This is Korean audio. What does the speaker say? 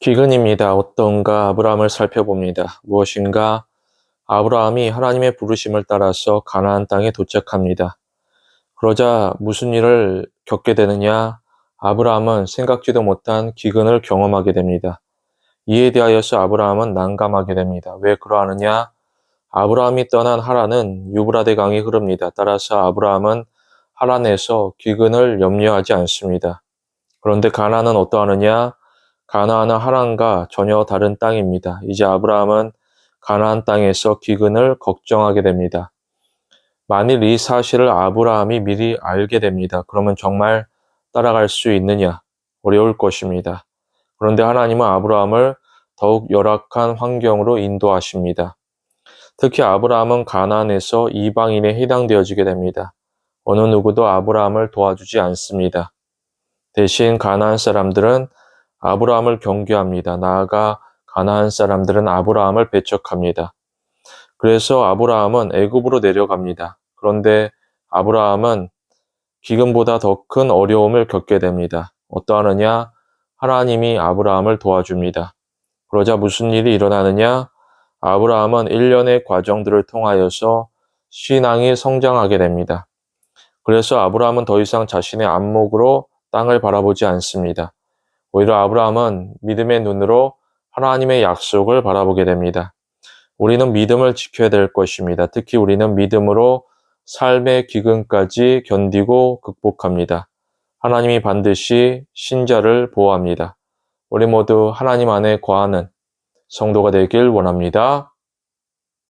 기근입니다. 어떤가 아브라함을 살펴봅니다. 무엇인가? 아브라함이 하나님의 부르심을 따라서 가나안 땅에 도착합니다. 그러자 무슨 일을 겪게 되느냐? 아브라함은 생각지도 못한 기근을 경험하게 됩니다. 이에 대하여서 아브라함은 난감하게 됩니다. 왜 그러하느냐? 아브라함이 떠난 하란은 유브라데 강이 흐릅니다. 따라서 아브라함은 하란에서 기근을 염려하지 않습니다. 그런데 가나안은 어떠하느냐? 가나안은 하란과 전혀 다른 땅입니다. 이제 아브라함은 가나안 땅에서 기근을 걱정하게 됩니다. 만일 이 사실을 아브라함이 미리 알게 됩니다. 그러면 정말 따라갈 수 있느냐? 어려울 것입니다. 그런데 하나님은 아브라함을 더욱 열악한 환경으로 인도하십니다. 특히 아브라함은 가나안에서 이방인에 해당되어지게 됩니다. 어느 누구도 아브라함을 도와주지 않습니다. 대신 가나안 사람들은 아브라함을 경계합니다. 나아가 가나안 사람들은 아브라함을 배척합니다. 그래서 아브라함은 애굽으로 내려갑니다. 그런데 아브라함은 기근보다 더 큰 어려움을 겪게 됩니다. 어떠하느냐? 하나님이 아브라함을 도와줍니다. 그러자 무슨 일이 일어나느냐? 아브라함은 일련의 과정들을 통하여서 신앙이 성장하게 됩니다. 그래서 아브라함은 더 이상 자신의 안목으로 땅을 바라보지 않습니다. 오히려 아브라함은 믿음의 눈으로 하나님의 약속을 바라보게 됩니다. 우리는 믿음을 지켜야 될 것입니다. 특히 우리는 믿음으로 삶의 기근까지 견디고 극복합니다. 하나님이 반드시 신자를 보호합니다. 우리 모두 하나님 안에 거하는 성도가 되길 원합니다.